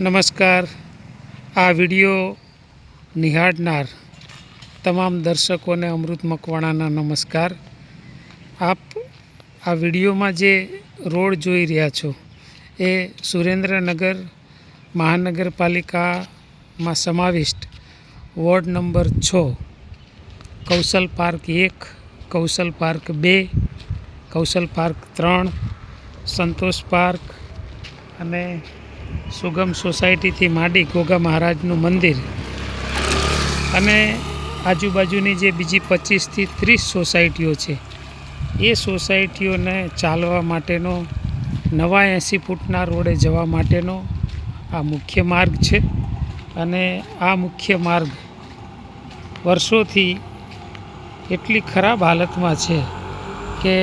નમસ્કાર. આ વિડિયો નિહાળનાર તમામ દર્શકોને અમૃત મકવાણાના નમસ્કાર. આપ આ વિડીયોમાં જે રોડ જોઈ રહ્યા છો એ સુરેન્દ્રનગર મહાનગરપાલિકામાં સમાવિષ્ટ વોર્ડ નંબર છ, કૌશલ પાર્ક એક, કૌશલ પાર્ક બે, કૌશલ પાર્ક ત્રણ, સંતોષ પાર્ક અને સુગમ સોસાયટીથી માંડી ગોગા મહારાજનું મંદિર અને આજુબાજુની જે બીજી પચીસથી ત્રીસ સોસાયટીઓ છે, એ સોસાયટીઓને ચાલવા માટેનો, નવા એંસી ફૂટના રોડે જવા માટેનો આ મુખ્ય માર્ગ છે અને આ મુખ્ય માર્ગ વર્ષોથી એટલી ખરાબ હાલતમાં છે કે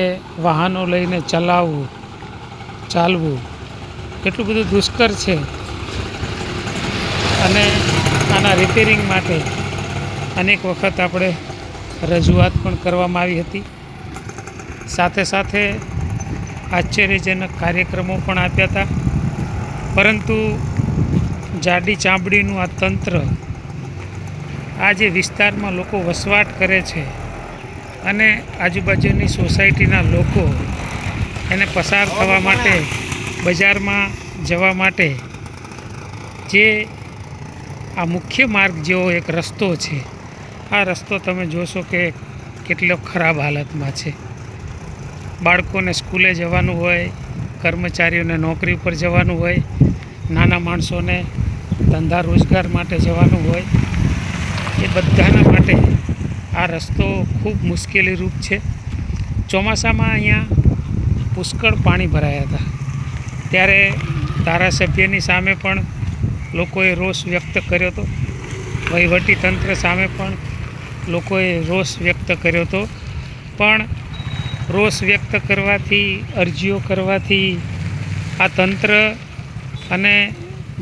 વાહનો લઈને ચલાવવું, ચાલવું કેટલું બધું દુષ્કર છે. અને આના રિપેરિંગ માટે અનેક વખત આપણે રજૂઆત પણ કરવામાં આવી હતી. સાથે સાથે આશ્ચર્યજનક કાર્યક્રમો પણ આપ્યા હતા. પરંતુ જાડી ચામડીનું આ તંત્ર આ જે વિસ્તારમાં લોકો વસવાટ કરે છે અને આજુબાજુની સોસાયટીના લોકો એને પસાર થવા માટે બજારમાં જવા માટે જે આ મુખ્ય માર્ગ જેવો એક રસ્તો છે, આ રસ્તો તમે જોશો કે કેટલો ખરાબ હાલતમાં છે. બાળકોને સ્કૂલે જવાનું હોય, કર્મચારીઓને નોકરી ઉપર જવાનું હોય, નાના માણસોને ધંધા રોજગાર માટે જવાનું હોય, એ બધાના માટે આ રસ્તો ખૂબ મુશ્કેલીરૂપ છે. ચોમાસામાં અહીંયા પુષ્કળ પાણી ભરાયા હતા. ત્યારે ધારાસભ્યની સામે પણ લોકોએ રોષ વ્યક્ત કર્યો હતો. તંત્ર સામે પણ લોકોએ રોષ વ્યક્ત કર્યો હતો. પણ રોષ વ્યક્ત કરવાથી, અરજીઓ કરવાથી આ તંત્ર અને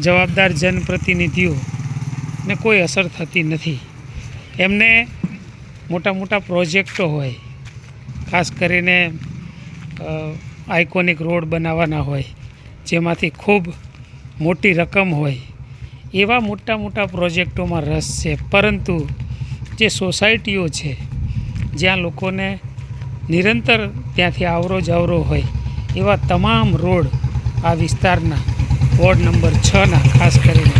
જવાબદાર જનપ્રતિનિધિઓને કોઈ અસર થતી નથી. એમને મોટા મોટા પ્રોજેક્ટો હોય, ખાસ કરીને આઇકોનિક રોડ બનાવવાના હોય જેમાંથી ખૂબ મોટી રકમ હોય. એવા મોટા મોટા પ્રોજેક્ટોમાં રસ છે. પરંતુ જે સોસાયટીઓ છે, જ્યાં લોકોને નિરંતર ત્યાંથી આવરો જાવરો હોય, એવા તમામ રોડ આ વિસ્તારના વોર્ડ નંબર છના ખાસ કરીને.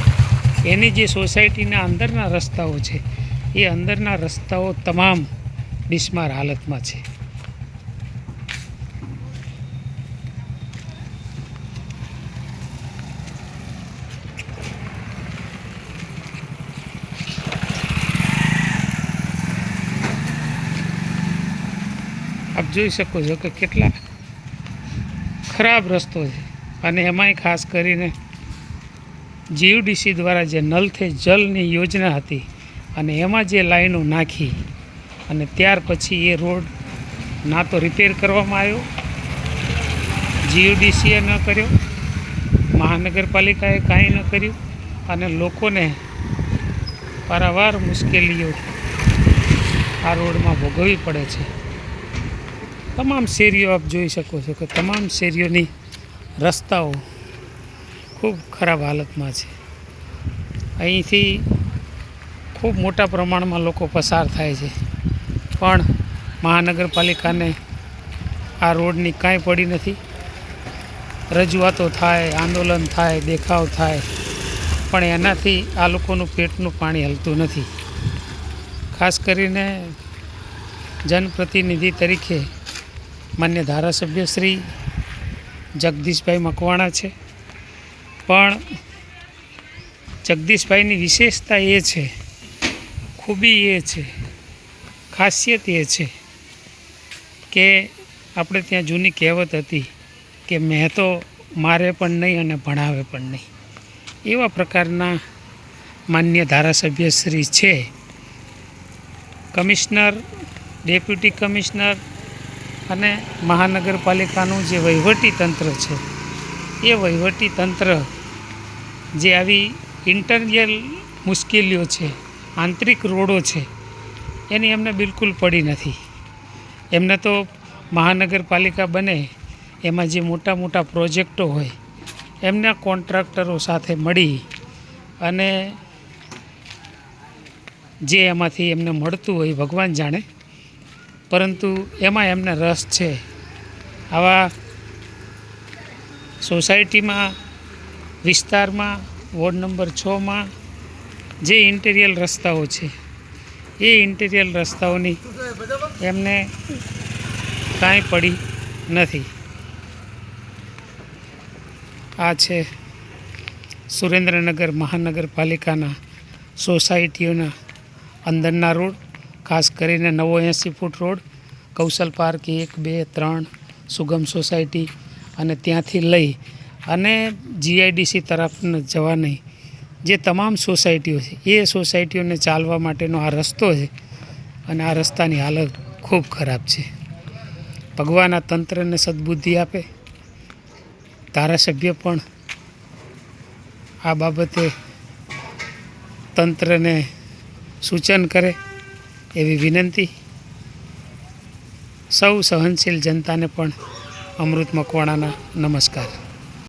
એની જે સોસાયટીના અંદરના રસ્તાઓ છે, એ અંદરના રસ્તાઓ તમામ બિસ્માર હાલતમાં છે. આપ જોઈ શકો છો કે કેટલા ખરાબ રસ્તો છે. અને એમાંય ખાસ કરીને જીયુડીસી દ્વારા જે નલથી જલની યોજના હતી અને એમાં જે લાઈનો નાખી અને ત્યાર પછી એ રોડ ના તો રિપેર કરવામાં આવ્યો. જીયુડીસીએ ન કર્યો. મહાનગરપાલિકાએ કાંઈ ન કર્યું. અને લોકોને પારાવાર મુશ્કેલીઓ આ રોડમાં ભોગવવી પડે છે. તમામ શેરીઓ આપ જોઈ શકો છો કે તમામ શેરીઓની રસ્તાઓ ખૂબ ખરાબ હાલતમાં છે. અહીંથી ખૂબ મોટા પ્રમાણમાં લોકો પસાર થાય છે. પણ મહાનગરપાલિકાને આ રોડની કાંઈ પડી નથી. રજૂઆતો થાય, આંદોલન થાય, દેખાવ થાય, પણ એનાથી આ લોકોનું પેટનું પાણી હલતું નથી. ખાસ કરીને જનપ્રતિનિધિ તરીકે માન્ય ધારાસભ્ય શ્રી જગદીશભાઈ મકવાણા છે. પણ જગદીશભાઈની વિશેષતા એ છે, ખૂબી એ છે, ખાસિયત એ છે કે આપણે ત્યાં જૂની કહેવત હતી કે મેં તો મારે પણ નહીં અને ભણાવે પણ નહીં. એવા પ્રકારના માન્ય ધારાસભ્યશ્રી છે. કમિશનર, ડેપ્યુટી કમિશનર અને મહાનગરપાલિકાનું જે વહીવટી તંત્ર છે, એ વહીવટી તંત્ર જે આવી ઇન્ટરનલ મુશ્કેલીઓ છે, આંતરિક રોડો છે, એની એમને બિલકુલ પડી નથી. એમને તો મહાનગરપાલિકા બને, એમાં જે મોટા મોટા પ્રોજેક્ટો હોય, એમના કોન્ટ્રાક્ટરો સાથે મળી અને જે એમાંથી એમને મળતું હોય, ભગવાન જાણે પરંતુ એમાં એમને રસ છે. આવા સોસાયટીમાં, વિસ્તારમાં, વોર્ડ નંબર છમાં જે ઇન્ટિરિયલ રસ્તાઓ છે, એ ઇન્ટિરિયલ રસ્તાઓની એમને કાંઈ પડી નથી. આ છે સુરેન્દ્રનગર મહાનગરપાલિકાના સોસાયટીઓના અંદરના રોડ. ખાસ કરીને નવો એંસી ફૂટ રોડ, કૌશલ પાર્ક એક, બે, ત્રણ, સુગમ સોસાયટી અને ત્યાંથી લઈ અને જીઆઈડીસી તરફ જવાની જે તમામ સોસાયટીઓ છે, એ સોસાયટીઓને ચાલવા માટેનો આ રસ્તો છે અને આ રસ્તાની હાલત ખૂબ ખરાબ છે. ભગવાન આ તંત્રને સદબુદ્ધિ આપે. ધારાસભ્ય પણ આ બાબતે તંત્રને સૂચન કરે. એવી વિનંતી. સૌ સહનશીલ જનતાને પણ અમૃત મકવાણાના નમસ્કાર.